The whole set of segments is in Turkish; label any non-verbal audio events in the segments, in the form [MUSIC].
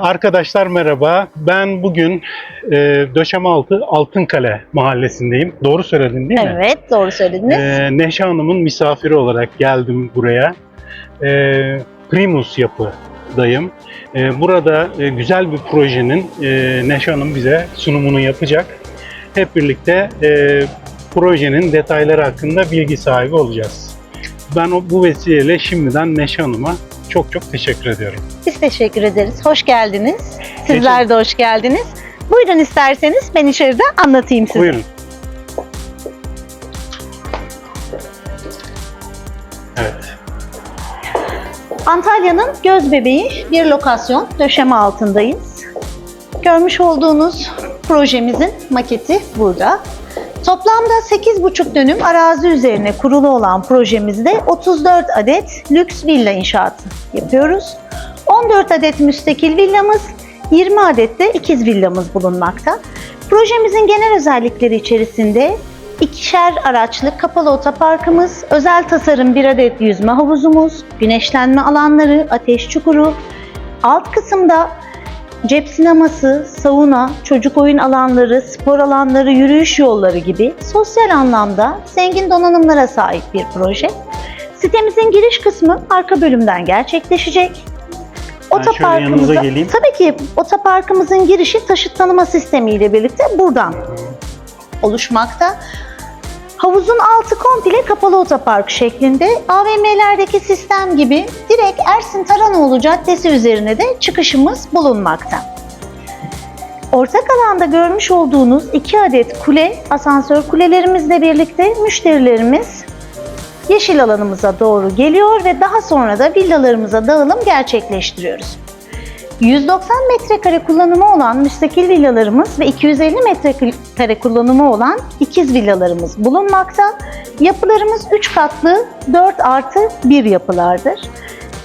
Arkadaşlar merhaba. Ben bugün e, Döşemealtı Altınkale mahallesindeyim. Doğru söyledin değil mi? Evet, doğru söylediniz. E, Neşe Hanım'ın misafiri olarak geldim buraya. E, Primus yapıdayım. E, burada e, güzel bir projenin e, Neşe Hanım bize sunumunu yapacak. Hep birlikte e, projenin detayları hakkında bilgi sahibi olacağız. Ben o, bu vesileyle şimdiden Neşe Hanım'a çok çok teşekkür ediyorum. Biz teşekkür ederiz. Hoş geldiniz. Sizler de hoş geldiniz. Buyurun isterseniz ben içeride anlatayım size. Buyurun. Evet. Antalya'nın göz bebeği bir lokasyon. Döşeme altındayız. Görmüş olduğunuz projemizin maketi burada. Toplamda 8,5 dönüm arazi üzerine kurulu olan projemizde 34 adet lüks villa inşaatı yapıyoruz. 14 adet müstakil villamız, 20 adet de ikiz villamız bulunmakta. Projemizin genel özellikleri içerisinde ikişer araçlı kapalı otoparkımız, özel tasarım bir adet yüzme havuzumuz, güneşlenme alanları, ateş çukuru, alt kısımda cep sineması, sauna, çocuk oyun alanları, spor alanları, yürüyüş yolları gibi sosyal anlamda zengin donanımlara sahip bir proje. Sitemizin giriş kısmı arka bölümden gerçekleşecek. Geleyim. Tabii ki otoparkımızın girişi taşıt tanıma sistemiyle birlikte buradan oluşmakta. Havuzun altı komple kapalı otopark şeklinde. AVM'lerdeki sistem gibi direkt Ersin Taranoğlu Caddesi üzerine de çıkışımız bulunmakta. Ortak alanda görmüş olduğunuz iki adet kule, asansör kulelerimizle birlikte müşterilerimiz yeşil alanımıza doğru geliyor ve daha sonra da villalarımıza dağılım gerçekleştiriyoruz. 190 metrekare kullanımı olan müstakil villalarımız ve 250 metrekare kullanımı olan ikiz villalarımız bulunmakta. Yapılarımız 3 katlı 4 artı 1 yapılardır.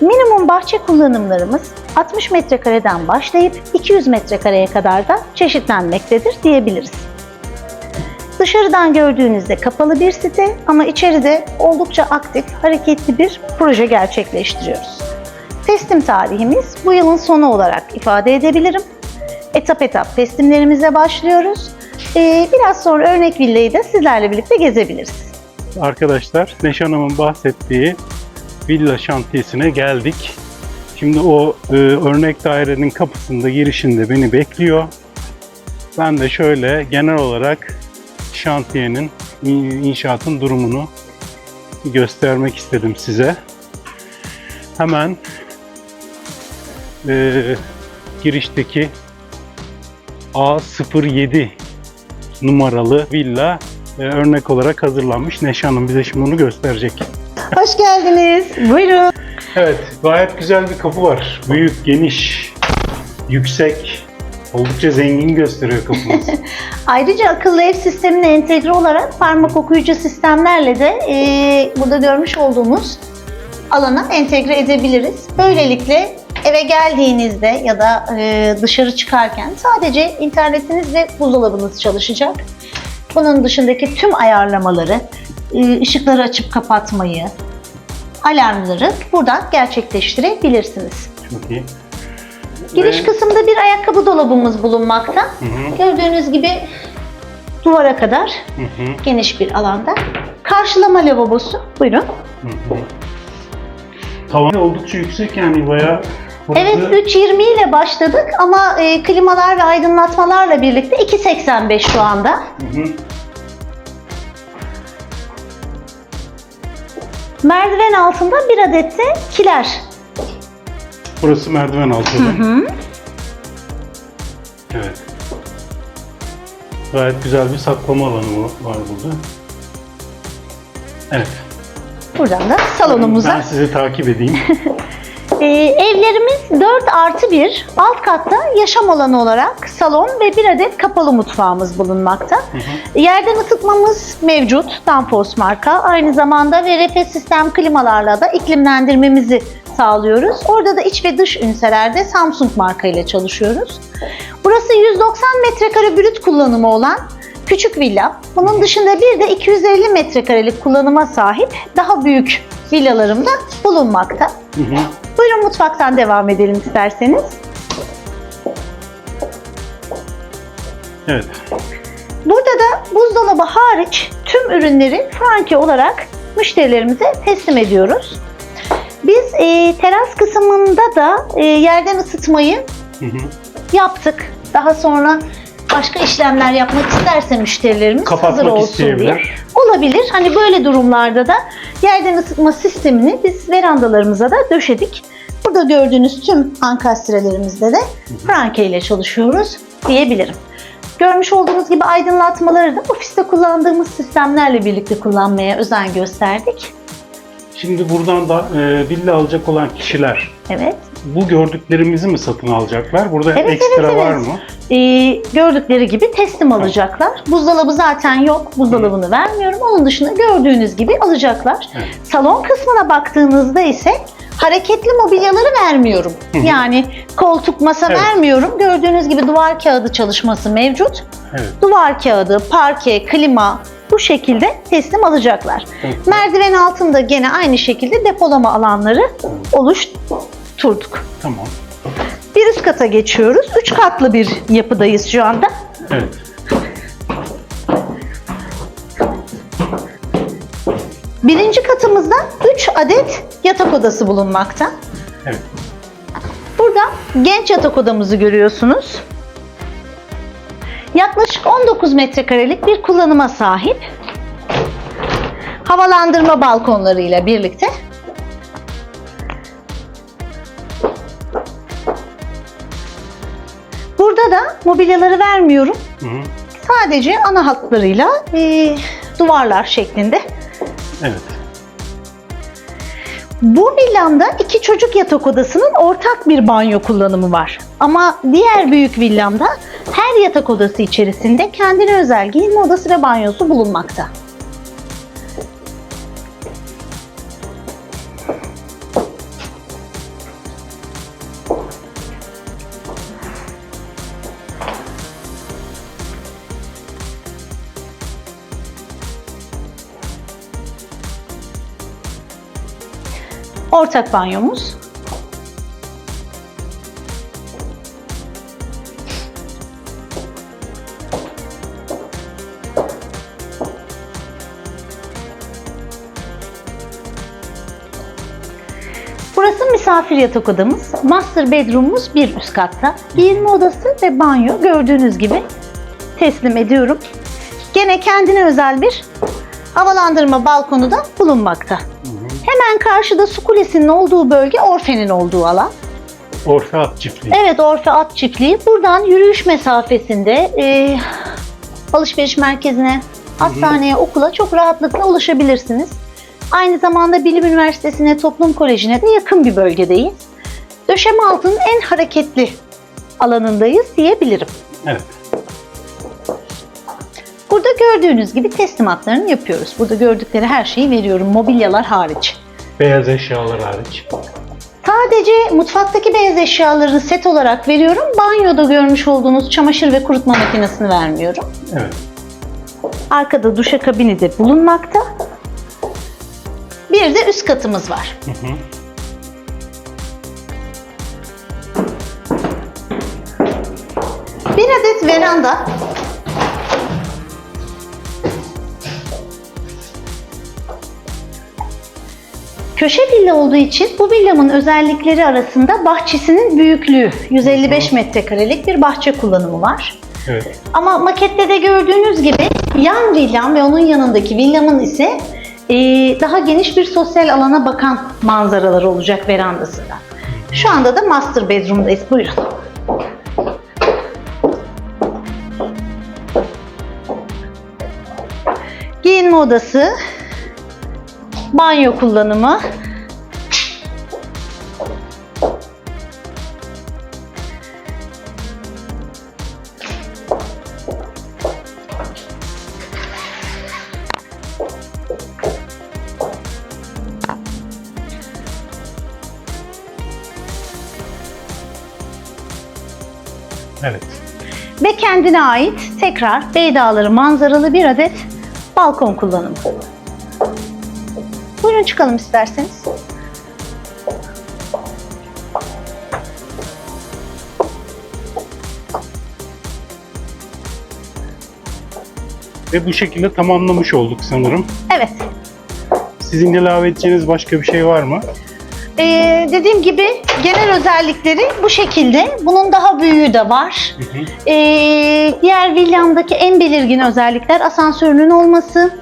Minimum bahçe kullanımlarımız 60 metrekareden başlayıp 200 metrekareye kadar da çeşitlenmektedir diyebiliriz. Dışarıdan gördüğünüzde kapalı bir site ama içeride oldukça aktif, hareketli bir proje gerçekleştiriyoruz. Teslim tarihimiz bu yılın sonu olarak ifade edebilirim. Etap etap teslimlerimize başlıyoruz. Ee, biraz sonra örnek villayı da sizlerle birlikte gezebiliriz. Arkadaşlar Neşe Hanım'ın bahsettiği villa şantiyesine geldik. Şimdi o e, örnek dairenin kapısında girişinde beni bekliyor. Ben de şöyle genel olarak şantiyenin in- inşaatın durumunu göstermek istedim size. Hemen e, girişteki A07 numaralı villa e, örnek olarak hazırlanmış. Neşe Hanım bize şimdi onu gösterecek. Hoş geldiniz. Buyurun. Evet, gayet güzel bir kapı var. Büyük, geniş, yüksek, oldukça zengin gösteriyor kapımız. [LAUGHS] Ayrıca akıllı ev sistemine entegre olarak parmak okuyucu sistemlerle de e, burada görmüş olduğumuz alana entegre edebiliriz. Böylelikle eve geldiğinizde ya da e, dışarı çıkarken sadece internetiniz ve buzdolabınız çalışacak. Bunun dışındaki tüm ayarlamaları, e, ışıkları açıp kapatmayı, alarmları buradan gerçekleştirebilirsiniz. Çok iyi. Giriş Ve- kısımda bir ayakkabı dolabımız bulunmakta. Hı hı, Gördüğünüz gibi duvara kadar hı hı, geniş bir alanda. Karşılama lavabosu. Buyurun. hı hı. Tavan oldukça yüksek yani bayağı burası- Evet 3.20 ile başladık ama e, klimalar ve aydınlatmalarla birlikte 2.85 şu anda. Hı hı. Merdiven altında bir adet de kiler. Burası merdiven altı. değil mi? Evet. Gayet güzel bir saklama alanı var burada. Evet. Buradan da salonumuza. Ben sizi takip edeyim. [LAUGHS] Ee, evlerimiz 4 artı 1. Alt katta yaşam alanı olarak salon ve bir adet kapalı mutfağımız bulunmakta. Yerden ısıtmamız mevcut. Danfoss marka. Aynı zamanda VRF sistem klimalarla da iklimlendirmemizi sağlıyoruz. Orada da iç ve dış ünselerde Samsung marka ile çalışıyoruz. Burası 190 metrekare brüt kullanımı olan küçük villa. Bunun dışında bir de 250 metrekarelik kullanıma sahip daha büyük villalarım da bulunmakta. Hı hı. Buyurun mutfaktan devam edelim isterseniz. Evet. Burada da buzdolabı hariç tüm ürünleri franki olarak müşterilerimize teslim ediyoruz. Biz e, teras kısmında da e, yerden ısıtmayı Hı hı. yaptık. Daha sonra başka işlemler yapmak isterse müşterilerimiz Kapatmak hazır olsun diye. Olabilir. Hani böyle durumlarda da yerden ısıtma sistemini biz verandalarımıza da döşedik. Burada gördüğünüz tüm ankastrelerimizde de Franke ile çalışıyoruz diyebilirim. Görmüş olduğunuz gibi aydınlatmaları da ofiste kullandığımız sistemlerle birlikte kullanmaya özen gösterdik. Şimdi buradan da e, villa alacak olan kişiler Evet. Bu gördüklerimizi mi satın alacaklar? Burada Evet, ekstra evet, var evet. mı? Ee, gördükleri gibi teslim alacaklar. Buzdolabı zaten yok. Buzdolabını vermiyorum. Onun dışında gördüğünüz gibi alacaklar. Evet. Salon kısmına baktığınızda ise hareketli mobilyaları vermiyorum. Hı hı. Yani koltuk, masa Evet. vermiyorum. Gördüğünüz gibi duvar kağıdı çalışması mevcut. Evet. Duvar kağıdı, parke, klima bu şekilde teslim alacaklar. Evet. Merdiven altında gene aynı şekilde depolama alanları oluşturduk. Tamam. Bir üst kata geçiyoruz. Üç katlı bir yapıdayız şu anda. Evet. Birinci katımızda 3 adet yatak odası bulunmakta. Evet. Burada genç yatak odamızı görüyorsunuz. Yaklaşık 19 metrekarelik bir kullanıma sahip. Havalandırma balkonlarıyla birlikte. Mobilyaları vermiyorum. Hı hı. Sadece ana hatlarıyla e, duvarlar şeklinde. Evet. Bu villamda iki çocuk yatak odasının ortak bir banyo kullanımı var. Ama diğer büyük villamda her yatak odası içerisinde kendine özel giyinme odası ve banyosu bulunmakta. Ortak banyomuz. Burası misafir yatak odamız. Master bedroom'umuz bir üst katta. Giyinme odası ve banyo gördüğünüz gibi teslim ediyorum. Gene kendine özel bir havalandırma balkonu da bulunmakta. Hemen karşıda su kulesinin olduğu bölge Orfe'nin olduğu alan. Orfe at çiftliği. Evet Orfe At Çiftliği. Buradan yürüyüş mesafesinde e, alışveriş merkezine, hastaneye, okula çok rahatlıkla ulaşabilirsiniz. Aynı zamanda Bilim Üniversitesi'ne, Toplum Koleji'ne de yakın bir bölgedeyiz. Döşeme altının en hareketli alanındayız diyebilirim. Evet. Burada gördüğünüz gibi teslimatlarını yapıyoruz. Burada gördükleri her şeyi veriyorum, mobilyalar hariç. Beyaz eşyalar hariç. Sadece mutfaktaki beyaz eşyalarını set olarak veriyorum. Banyoda görmüş olduğunuz çamaşır ve kurutma makinesini vermiyorum. Evet. Arkada duşakabini de bulunmakta. Bir de üst katımız var. Hı hı. Bir adet veranda. Köşe villa olduğu için bu villamın özellikleri arasında bahçesinin büyüklüğü. 155 metrekarelik bir bahçe kullanımı var. Evet. Ama makette de gördüğünüz gibi yan villam ve onun yanındaki villamın ise e, daha geniş bir sosyal alana bakan manzaraları olacak verandasında. Şu anda da master bedroom'dayız. Buyurun. Giyinme odası, banyo kullanımı, Evet. ve kendine ait tekrar Bey Dağları manzaralı bir adet balkon kullanımı. Buyurun çıkalım isterseniz. ve bu şekilde tamamlamış olduk sanırım. Evet. Sizin ilave edeceğiniz başka bir şey var mı? Ee, dediğim gibi genel özellikleri bu şekilde. Bunun daha büyüğü de var. Ee, diğer villamdaki en belirgin özellikler asansörünün olması,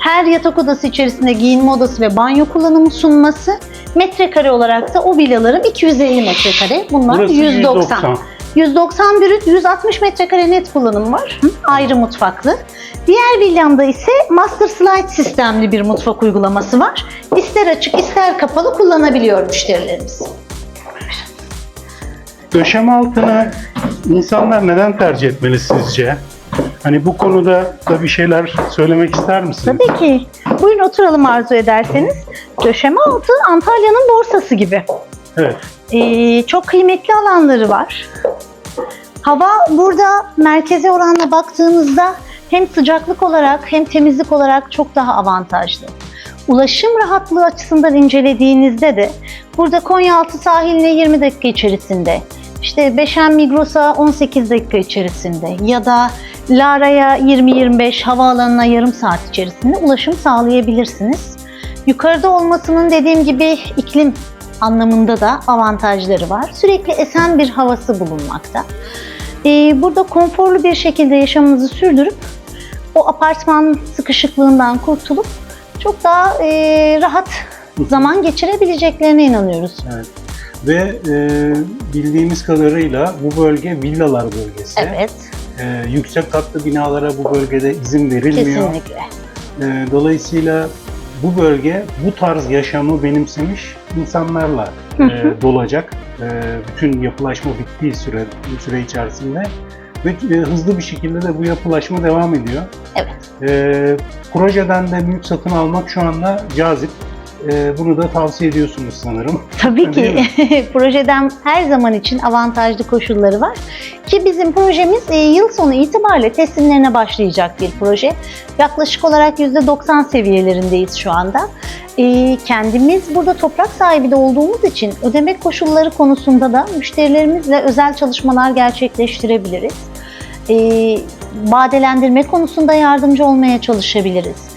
her yatak odası içerisinde giyinme odası ve banyo kullanımı sunması, metrekare olarak da o villaların 250 metrekare. Bunlar Burası 190. 190 brüt, 160 metrekare net kullanım var. Ayrı mutfaklı. Diğer villamda ise Master Slide sistemli bir mutfak uygulaması var. İster açık ister kapalı kullanabiliyor müşterilerimiz. Döşeme altını insanlar neden tercih etmeli sizce? Hani bu konuda da bir şeyler söylemek ister misiniz? Tabii ki. Buyurun oturalım arzu ederseniz. Döşeme altı Antalya'nın borsası gibi. Evet. Ee, çok kıymetli alanları var. Hava burada merkeze oranla baktığımızda hem sıcaklık olarak hem temizlik olarak çok daha avantajlı. Ulaşım rahatlığı açısından incelediğinizde de burada Konyaaltı sahiline 20 dakika içerisinde, işte Beşen Migros'a 18 dakika içerisinde ya da Lara'ya 20-25 havaalanına yarım saat içerisinde ulaşım sağlayabilirsiniz. Yukarıda olmasının dediğim gibi iklim anlamında da avantajları var. Sürekli esen bir havası bulunmakta. Ee, burada konforlu bir şekilde yaşamınızı sürdürüp o apartman sıkışıklığından kurtulup çok daha e, rahat zaman geçirebileceklerine inanıyoruz. Evet. Ve e, bildiğimiz kadarıyla bu bölge villalar bölgesi. Evet, E, yüksek katlı binalara bu bölgede izin verilmiyor. kesinlikle. E, dolayısıyla bu bölge bu tarz yaşamı benimsemiş insanlarla e, dolacak. E, bütün yapılaşma bittiği süre, süre içerisinde ve e, hızlı bir şekilde de bu yapılaşma devam ediyor. Evet. E, projeden de mülk satın almak şu anda cazip. E, bunu da tavsiye ediyorsunuz sanırım. Tabii ki [LAUGHS] projeden her zaman için avantajlı koşulları var. Ki bizim projemiz e, yıl sonu itibariyle teslimlerine başlayacak bir proje. Yaklaşık olarak %90 seviyelerindeyiz şu anda. E, kendimiz burada toprak sahibi de olduğumuz için ödeme koşulları konusunda da müşterilerimizle özel çalışmalar gerçekleştirebiliriz. E, badelendirme konusunda yardımcı olmaya çalışabiliriz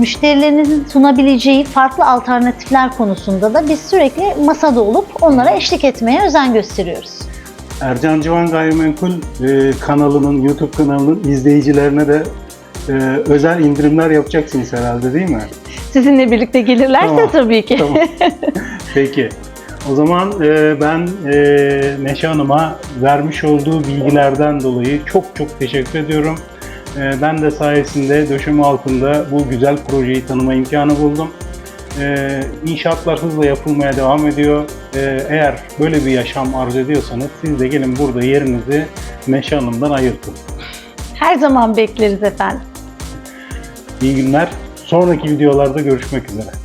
müşterilerinizin sunabileceği farklı alternatifler konusunda da biz sürekli masada olup onlara eşlik etmeye özen gösteriyoruz. Ercan Civan Gayrimenkul e, kanalının, YouTube kanalının izleyicilerine de e, özel indirimler yapacaksınız herhalde değil mi? Sizinle birlikte gelirlerse Tamam, tabii ki. Tamam. [LAUGHS] Peki. O zaman e, ben e, Neşe Hanım'a vermiş olduğu bilgilerden dolayı çok çok teşekkür ediyorum. E, ben de sayesinde döşeme altında bu güzel projeyi tanıma imkanı buldum. E, inşaatlar hızla yapılmaya devam ediyor. E, eğer böyle bir yaşam arzu ediyorsanız siz de gelin burada yerinizi Neşe Hanım'dan ayırtın. Her zaman bekleriz efendim. İyi günler. Sonraki videolarda görüşmek üzere.